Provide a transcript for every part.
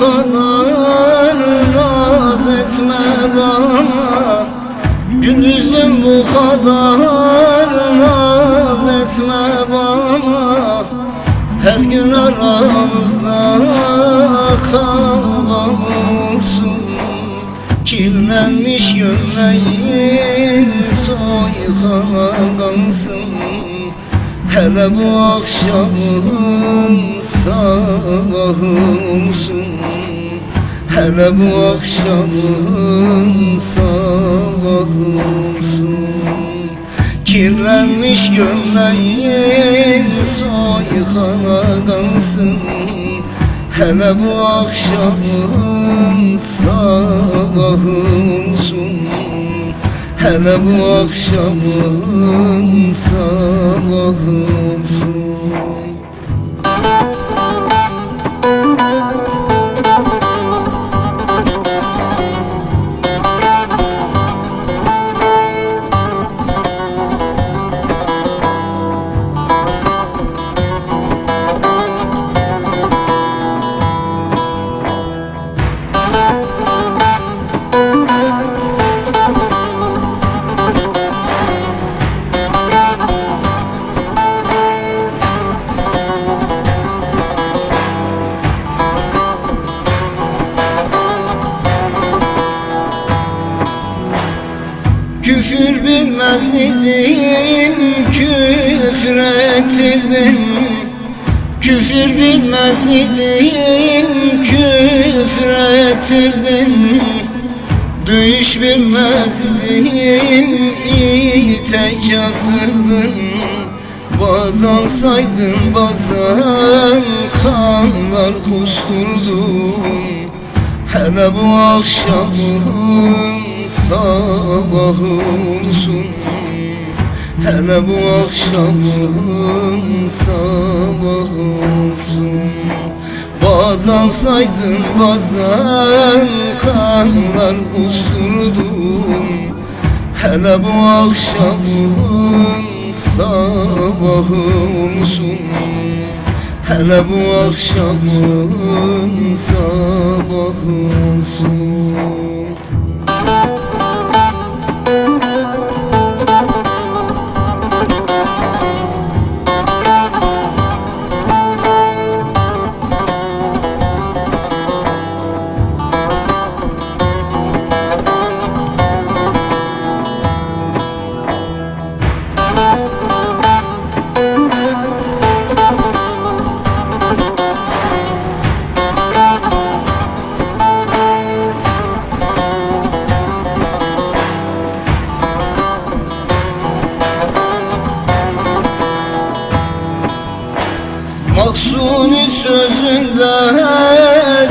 kadar naz etme bana. Gündüzlüm bu kadar naz etme bana. Her gün aramızda kavga olsun. Kirlenmiş gömleğin soykana kansın Hele bu akşamın sabahı olsun Hele bu akşamın sabahı olsun Kirlenmiş gömleğin soykana kansın Hele bu akşamın sabahı olsun Hele bu akşamın sabahı. olsun Küfür bilmez idim, küfür ettirdin Küfür bilmez idim, küfür ettirdin Duyuş bilmez idim, ite çatırdın Bazen saydın, bazen kanlar kusturdun Hele bu akşamın sabahı olsun Hele bu akşamın sabahı olsun Bazen saydın bazen kanlar kusturdun Hele bu akşamın sabahı olsun Hele bu akşamın sabahı Maksuni sözünde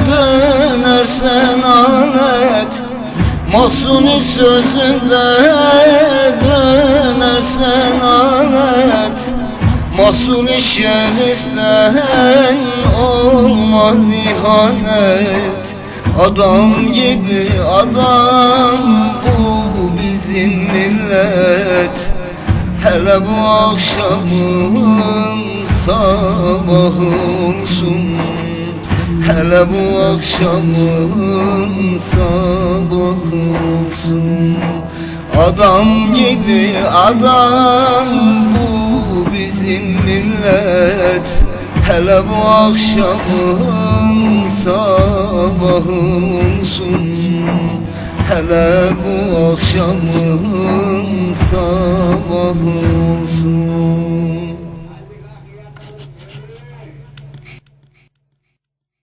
dönersen alet. Mahsuni sözünde dönersen alet. Mahsuni şeriften olmaz ihanet. Adam gibi adam bu bizim millet. Hele bu akşamın sabahı Hele bu akşamın sabahı olsun Adam gibi adam bu bizim millet. Hele bu akşamın sabahı olsun Hele bu akşamın sabahı olsun